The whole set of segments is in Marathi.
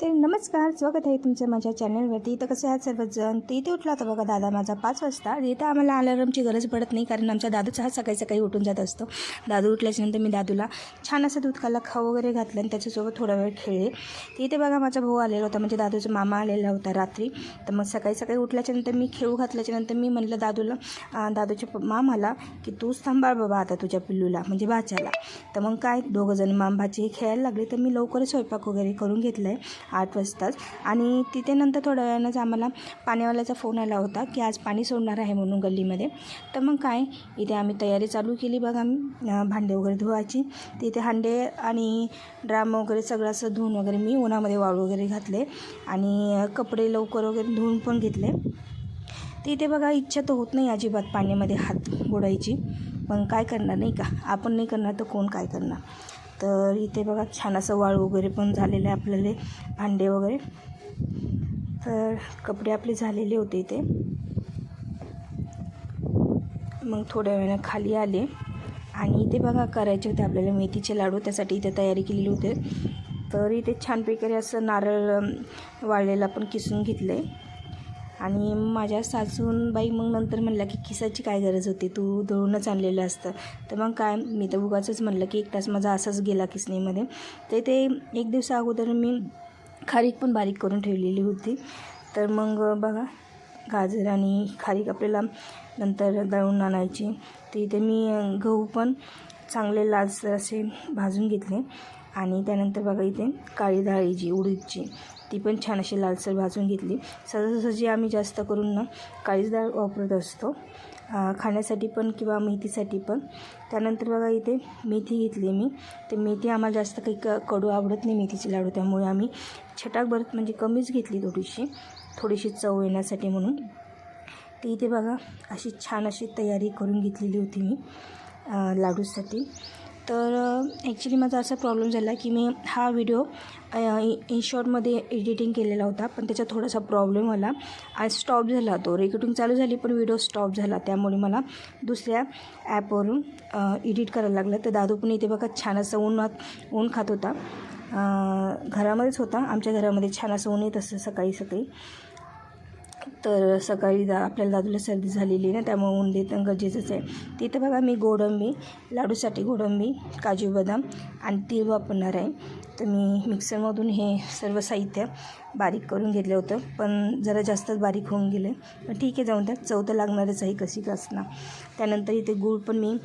तर नमस्कार स्वागत आहे तुमचं माझ्या चॅनलवरती. इथं कसं आहात सर्वजण? तर इथे उठला होता बघा दादा माझा पाच वाजता. इथं आम्हाला अलार्मची गरज पडत नाही कारण आमच्या दादूचा हा सकाळी सकाळी उठून जात असतो. दादू उठल्याच्यानंतर मी दादूला छान असं दूध खाल्ला खाऊ वगैरे घातलं आणि त्याच्यासोबत थोडा वेळ खेळले. तर इथे बघा माझा भाऊ आलेला होता म्हणजे दादूचा मामा आलेला होता रात्री. तर मग सकाळी सकाळी उठल्याच्यानंतर मी खेळू घातल्याच्यानंतर मी म्हणलं दादूला दादूच्या मामाला की तूच थांबाळ बाबा आता तुझ्या पिल्लूला म्हणजे भाच्याला. तर मग काय दोघंजण माम भाची खेळायला लागले. तर मी लवकरच स्वयंपाक वगैरे करून घेतला आहे आठ वाजताच आणि तिथे नंतर थोड्या वेळानंच आम्हाला पाण्यावाल्याचा फोन आला होता की आज पाणी सोडणार आहे म्हणून गल्लीमध्ये. तर मग काय इथे आम्ही तयारी चालू केली बघा. आम्ही भांडे वगैरे धुवायची. तिथे हांडे आणि ड्राम वगैरे सगळं असं धुवून वगैरे मी उन्हामध्ये वाळू वगैरे घातले. आणि कपडे लवकर वगैरे धुवून पण घेतले. तर इथे बघा इच्छा तर होत नाही अजिबात पाण्यामध्ये हात बुडायची. पण काय करणार नाही का? आपण नाही करणार तर कोण काय करणार? तर इथे बघा छान असं वाळू वगैरे पण झालेलं आहे आपल्याला भांडे वगैरे. तर कपडे आपले झालेले होते इथे. मग थोड्या वेळानं खाली आले. आणि इथे बघा करायचे होते आपल्याला मेथीचे लाडू त्यासाठी इथे तयारी केलेली होते. तर इथे छानपैकी असं नारळ वाळलेला वाळलेलं पण किसून घेतलं आहे आणि माझ्या सासूनबाई मग नंतर म्हणलं की किसाची काय गरज होती? तू दळूनच आणलेलं असतं. तर मग काय मी तर उगाचच म्हणलं की एक तास माझा असाच गेला किसणीमध्ये. तर ते एक दिवसा अगोदर मी खारीक पण बारीक करून ठेवलेली होती. तर मग बघा गाजर आणि खारीक आपल्याला नंतर दळून आणायची. तर इथे मी गहू पण चांगले लालसर असे भाजून घेतले. आणि त्यानंतर बघा इथे काळी डाळी जी उडीदची ती पण छान अशी लालसर भाजून घेतली. सहजासहजी आम्ही जास्त करून ना काळीच डाळ वापरत असतो. खाण्यासाठी पण किंवा मेथीसाठी पण. त्यानंतर बघा इथे मेथी घेतली मी. ते मेथी आम्हाला जास्त काही क कडू आवडत नाही मेथीचे लाडू. त्यामुळे आम्ही छटाक भरत म्हणजे कमीच घेतली थोडीशी. थोडीशी चव येण्यासाठी म्हणून. ते इथे बघा अशी छान अशी तयारी करून घेतलेली होती मी लाडूसाठी. तर ॲक्च्युली माझा असा प्रॉब्लेम झाला की मी हा व्हिडिओ इन शॉर्टमध्ये एडिटिंग केलेला होता पण त्याचा थोडासा प्रॉब्लेम आला. आज स्टॉप झाला तो. रेकॉर्डिंग चालू झाली पण व्हिडिओ स्टॉप झाला. त्यामुळे मला दुसऱ्या ॲपवरून एडिट करायला लागलं. तर दादू पण इथे बघा छान असं उन्हात ऊन खात होता. घरामध्येच होता. आमच्या घरामध्ये छान असं ऊन येत असं सकाळी सकाळी. तर सकाळी दा आपल्याला दादूला सर्दी झालेली आहे ना त्यामुळे ऊन देणं गरजेचंच आहे. तिथं बघा मी गोडंबी लाडूसाठी गोडंबी काजू बदाम आणि तीळ वापरणार आहे. तर मी मिक्सरमधून हे सर्व साहित्य बारीक करून घेतलं होतं पण जरा जास्तच बारीक होऊन गेलं पण ठीक आहे जाऊन द्या. चव तर लागणारच आहे कशी का असणार त्यानंतर इथे गूळ पण मी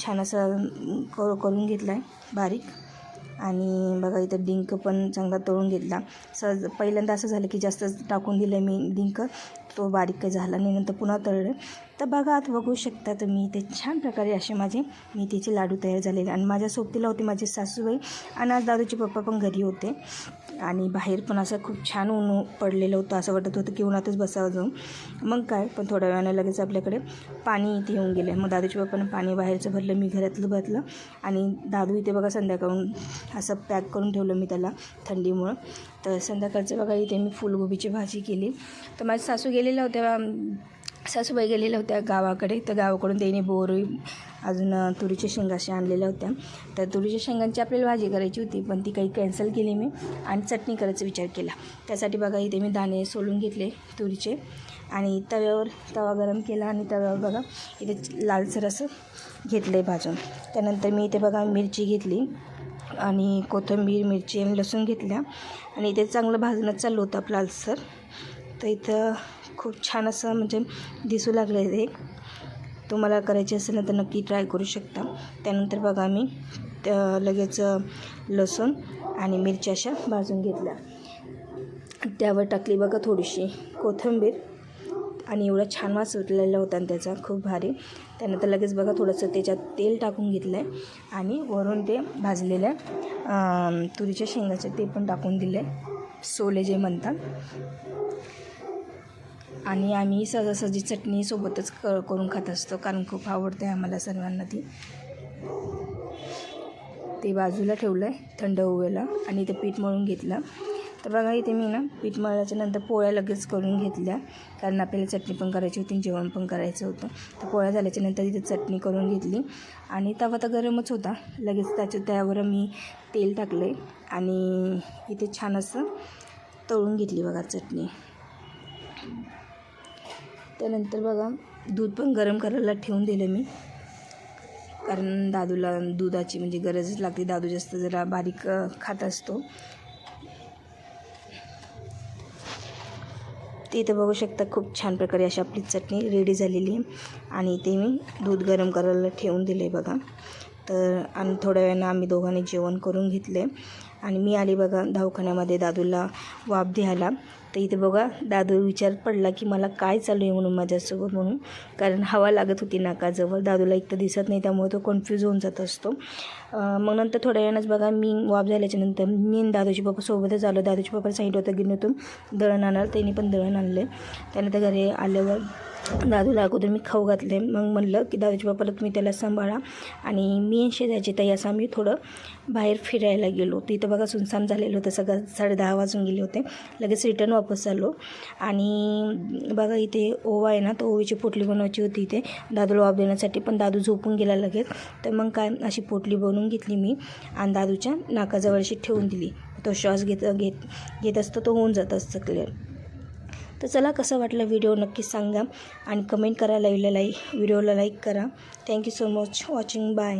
छान असं करून घेतला आहे बारीक. आणि बघा इथं डिंक पण चांगला तळून घेतला. सहज पहिल्यांदा असं झालं की जास्त टाकून दिलं मी डिंक. तो बारीक काही झाला नाही नंतर पुन्हा तळलं. तर बघा आता बघू शकता तुम्ही ते छान प्रकारे असे माझे मेथीचे लाडू तयार झालेले. आणि माझ्या सोबतीला होते माझे सासूबाई आणि आज दादूचे पप्पा पण घरी होते. आणि बाहेर पण असं खूप छान ऊन पडलेलं होतं असं वाटत होतं की उन्हातच बसावं जाऊन. मग काय पण थोड्या वेळानं लगेच आपल्याकडे पाणी इथे येऊन गेलं. मग दादूच्या पप्पानं पाणी बाहेरचं भरलं मी घरातलं भरलं. आणि दादू इथे बघा संध्याकाळून असं पॅक करून ठेवलं मी त्याला थंडीमुळं. तर संध्याकाळचं बघा इथे मी फुलगोबीची भाजी केली. तर माझी सासू गेलेल्या होत्या सासूबाई गेलेल्या होत्या गावाकडे. तर गावाकडून त्यांनी बोरी अजून तुरीच्या शेंगा अशा आणलेल्या होत्या. तर तुरीच्या शेंगांची आपल्याला भाजी करायची होती पण ती काही कॅन्सल केली मी आणि चटणी करायचा विचार केला. त्यासाठी बघा इथे मी दाणे सोलून घेतले तुरीचे आणि तव्यावर तवा गरम केला आणि तव्यावर बघा इथे लालसर असं घेतलं आहे भाजून. त्यानंतर मी इथे बघा मिरची घेतली आणि कोथिंबीर मिरची आणि लसूण घेतल्या. आणि इथे चांगलं भाजणं चाललं होतं आपलं लालसर. तर इथं खूप छान असं म्हणजे दिसू लागलं आहे ते तुम्हाला करायचे असेल ना तर नक्की ट्राय करू शकता. त्यानंतर बघा मी त्या लगेच लसूण आणि मिरच्या अशा भाजून घेतल्या. त्यावर टाकली बघा थोडीशी कोथिंबीर आणि एवढा छान वास सुटलेला होता त्याचा खूप भारी. त्यानंतर लगेच बघा थोडंसं त्याच्यात तेल टाकून घेतलं आहे आणि वरून ते भाजलेल्या तुरीच्या शेंगाचे ते पण टाकून दिले सोले जे म्हणतात. आणि आम्ही सहजासहजी चटणी सोबतच क करून खात असतो कारण खूप आवडते आम्हाला सर्वांना ती. ते बाजूला ठेवलं आहे थंड होवेला आणि ते पीठ मळून घेतलं. तर बघा इथे मी ना पीठ मळल्याच्या नंतर पोळ्या लगेच करून घेतल्या कारण आपल्याला चटणी पण करायची होती जेवण पण करायचं होतं. तर पोळ्या झाल्याच्यानंतर इथे चटणी करून घेतली. आणि तवा तर गरमच होता लगेच त्याच्या त्यावर मी तेल टाकले आणि इथे छान असं तळून घेतली बघा चटणी. त्यानंतर बघा दूध पण गरम करायला ठेवून दिलं मी. कारण दादूला दुधाची म्हणजे गरजच लागते. दादू जास्त जरा बारीक खात असतो. ते इथं बघू शकता खूप छान प्रकारे अशी आपली चटणी रेडी झालेली आहे. आणि ते मी दूध गरम करायला ठेवून दिले बघा. तर आणि थोड्या वेळानं आम्ही दोघांनी जेवण करून घेतले आणि मी आली बघा दवाखान्यामध्ये दादूला वाप द्यायला. तर इथे बघा दादू विचार पडला की मला काय चालू आहे म्हणून माझ्यासोबत म्हणून. कारण हवा लागत होती नाकाजवळ. दादूला एक तर दिसत नाही त्यामुळे तो कन्फ्यूज होऊन जात असतो. मग नंतर थोड्या वेळानंच बघा मी वाप झाल्याच्यानंतर मी दादूची पप्पा सोबतच आलो. दादूची पप्पाला सांगितलं होतं गिरणीतून दळण आणाल. त्यांनी पण दळण आणले. त्यानंतर घरी आल्यावर दादूला अगोदर मी खाऊ घातले. मग म्हणलं की दादूच्या बापाला तुम्ही त्याला सांभाळा. आणि मी शेजारची ताई असं आम्ही थोडं बाहेर फिरायला गेलो. तिथं बघा सुनसान झालेलं होतं. सगळं साडे दहा वाजून गेले होते. लगेच रिटर्न वापस आलो. आणि बघा इथे ओवा आहे ना तर ओवीची पोटली बनवायची होती इथे. दादूला वाप देण्यासाठी. पण दादू झोपून गेला लगेच. तर मग काय अशी पोटली बनवून घेतली मी. आणि दादूच्या नाकाजवळशी ठेवून दिली. तो श्वास घेत घेत घेत असतो तो होऊन जात असतं क्लिअर तर चला कसं वाटलं व्हिडिओ नक्की सांगा आणि कमेंट करा लाईव्हला लाईक व्हिडिओला लाईक करा. Thank you so much watching bye